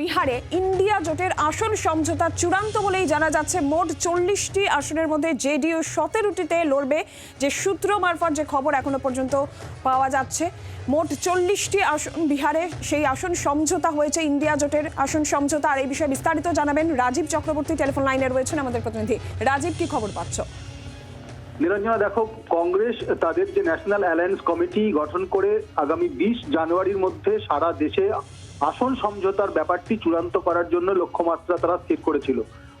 বিহারে ইন্ডিয়া জোটের আসন সমঝোতা চূড়ান্ত বলেই জানা যাচ্ছে মোট চল্লিশটি আসনের মধ্যে জেডিইউ সতেরোটিতে লড়বে, যে সূত্র মারফত যে খবর এখনও পর্যন্ত পাওয়া যাচ্ছে। মোট চল্লিশটি আসন বিহারে সেই আসন সমঝোতা হয়েছে ইন্ডিয়া জোটের আসন সমঝোতা। আর এই বিষয়ে বিস্তারিত জানাবেন রাজীব চক্রবর্তী, টেলিফোন লাইনে রয়েছেন আমাদের প্রতিনিধি। রাজীব, কি খবর পাচ্ছ? নিরঞ্জনা, দেখো, কংগ্রেস, তাদের যে ন্যাশনাল অ্যালায়েন্স কমিটি গঠন করে আগামী বিশ জানুয়ারির মধ্যে সারা দেশে আসন সমঝোতার ব্যাপারটি চূড়ান্ত করার জন্য লক্ষ্যমাত্রা তারা স্থির করেছিল।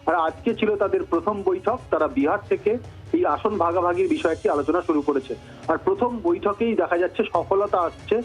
আর আজকে ছিল তাদের প্রথম বৈঠক, তারা বিহার থেকে এই আসন ভাগাভাগির বিষয়টি আলোচনা শুরু করেছে। আর প্রথম বৈঠকেই দেখা যাচ্ছে সফলতা আসছে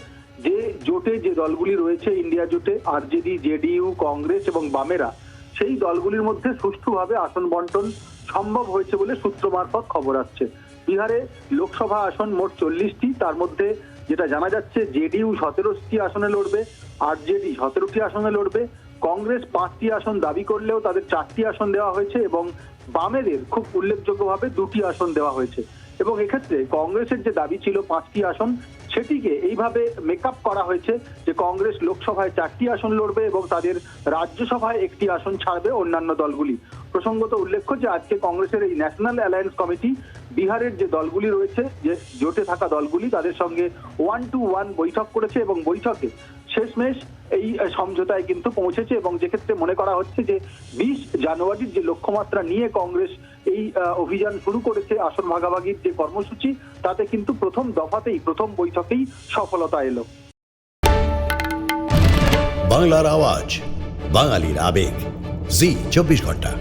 যে জোটে যে দলগুলি রয়েছে ইন্ডিয়া জোটে, আরজেডি, জেডিইউ, কংগ্রেস এবং বামেরা, সেই দলগুলির মধ্যে সুষ্ঠুভাবে আসন বন্টন সম্ভব হয়েছে বলে সূত্র মারফত খবর আসছে। বিহারে লোকসভা আসন মোট চল্লিশটি, তার মধ্যে যেটা জানা যাচ্ছে জেডিইউ সতেরোটি আসনে লড়বে আর জেডি সতেরোটি আসনে লড়বে, কংগ্রেস পাঁচটি আসন দাবি করলেও তাদের চারটি আসন দেওয়া হয়েছে এবং বামেদের খুব উল্লেখযোগ্যভাবে দুটি আসন দেওয়া হয়েছে। এবং এক্ষেত্রে কংগ্রেসের যে দাবি ছিল পাঁচটি আসন সেটিকে এইভাবে মেকআপ করা হয়েছে যে কংগ্রেস লোকসভায় চারটি আসন লড়বে এবং তাদের রাজ্যসভায় একটি আসন ছাড়বে অন্যান্য দলগুলি। প্রসঙ্গত উল্লেখ্য যে আজকে কংগ্রেসের এই ন্যাশনাল অ্যালায়েন্স কমিটি বিহারের যে দলগুলি রয়েছে, যে জোটে থাকা দলগুলি, তাদের সঙ্গে ওয়ান টু ওয়ান বৈঠক করেছে এবং বৈঠকে শেষমেশ এই সমঝোতায় কিন্তু পৌঁছেছে এবং যেক্ষেত্রে মনে করা হচ্ছে যে বিশ জানুয়ারির যে লক্ষ্যমাত্রা নিয়ে কংগ্রেস এই অভিযান শুরু করেছে আসন ভাগাভাগির যে কর্মসূচি, তাতে কিন্তু প্রথম দফাতেই, প্রথম বৈঠকেই সফলতা এলো। বাংলার আওয়াজ, বাঙালির আবেগ। জি, চব্বিশ ঘণ্টা।